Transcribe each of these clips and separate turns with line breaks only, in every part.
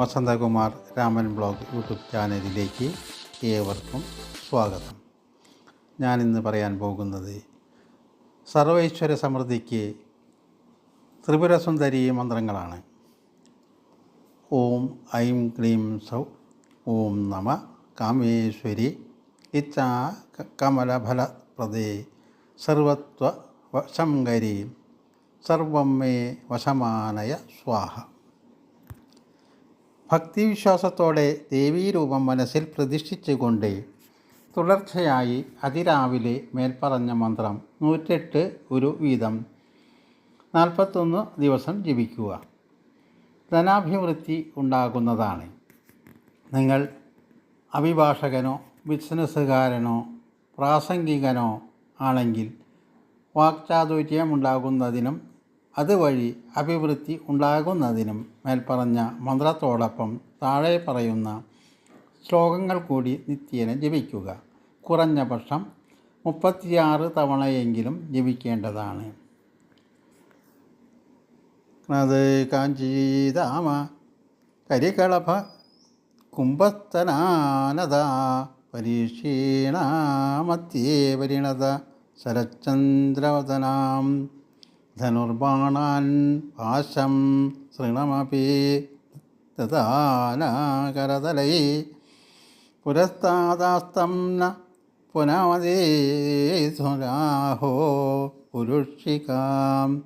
Vasanthakumar Raman blog YouTube ചാനലിലേക്ക് ഏവർക്കും സ്വാഗതം. ഞാനിന്ന് പറയാൻ പോകുന്നത് സർവൈശ്വര സമൃദ്ധിക്ക് ത്രിപുരസുന്ദരി മന്ത്രങ്ങളാണ്. ഓം ഐം ക്ലീം സൗ ഓം നമ കാമേശ്വരി ഇച്ഛാ കമലഫല പ്രദേ സർവത്വ വശങ്കരി സർവം മേ വശമാനയ സ്വാഹ. ഭക്തിവിശ്വാസത്തോടെ ദേവീരൂപം മനസ്സിൽ പ്രതിഷ്ഠിച്ചുകൊണ്ട് തുടർച്ചയായി അതിരാവിലെ മേൽപ്പറഞ്ഞ മന്ത്രം നൂറ്റെട്ട് ഒരു വീതം നാൽപ്പത്തൊന്ന് ദിവസം ജപിക്കുക. ധനാഭിവൃദ്ധി ഉണ്ടാകുന്നതാണ്. നിങ്ങൾ അഭിഭാഷകനോ ബിസിനസ്സുകാരനോ പ്രാസംഗികനോ ആണെങ്കിൽ വാക്ചാതുര്യം ഉണ്ടാകുന്നതിനും അതുവഴി അഭിവൃദ്ധി ഉണ്ടാകുന്നതിനും മേൽപ്പറഞ്ഞ മന്ത്രത്തോടൊപ്പം താഴെ പറയുന്ന ശ്ലോകങ്ങൾ കൂടി നിത്യേന ജപിക്കുക. കുറഞ്ഞ പക്ഷം മുപ്പത്തിയാറ് തവണയെങ്കിലും ജപിക്കേണ്ടതാണ്. അത് കാഞ്ചീതാമ കരികളഭ കുംഭസ്ഥനാനത പരീക്ഷീണാമത്യേ പരിണത ശരചന്ദ്രവദനാം ധനുർബാണാൻ പാശം ശൃണമപി ദദാനാകരതലൈ പുരസ്താദാസ്തം ന പുനമതീധുരാഹോ പുരുഷികാം.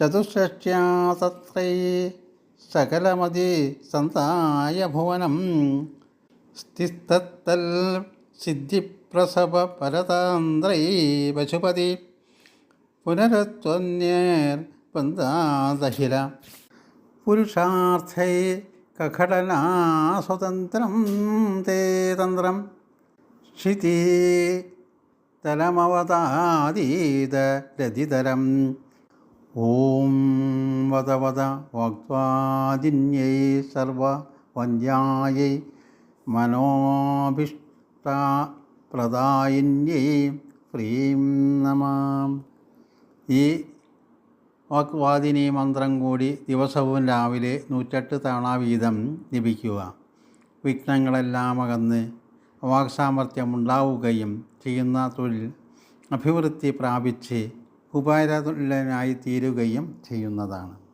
ചതുഷ്ഷ്ട്യാ തത്രൈ സകലമതി സന്തായ ഭുവനം. സ്ഥിതത്തൽ സിദ്ധിപ്രസവ പരതാന്ത്രൈ പശുപതി. പുനരത്വന്യേർ പന്താദഹില. പുരുഷാർത്ഥൈ കഘടനാ സ്വതന്ത്രം തേ തന്ത്രം. ക്ഷിതി തലമവതാതീത രതിതരം. ഓം വദ വദ വാഗ്വാദിന്യൈ സർവ വന്ദ്യായൈ മനോഭിഷ്ടപ്രദായിന്യൈ. പ്രീം നമാം. ഈ വാക്വാദിനി മന്ത്രം കൂടി ദിവസവും രാവിലെ നൂറ്റെട്ട് തവണ വീതം ലഭിക്കുക വിഘ്നങ്ങളെല്ലാം അകന്ന് വാക്സാമർത്ഥ്യം ഉണ്ടാവുകയും ചെയ്യുന്ന തൊഴിൽ അഭിവൃദ്ധി പ്രാപിച്ച് ഉപാരതുല്യനായി തീരുകയും ചെയ്യുന്നതാണ്.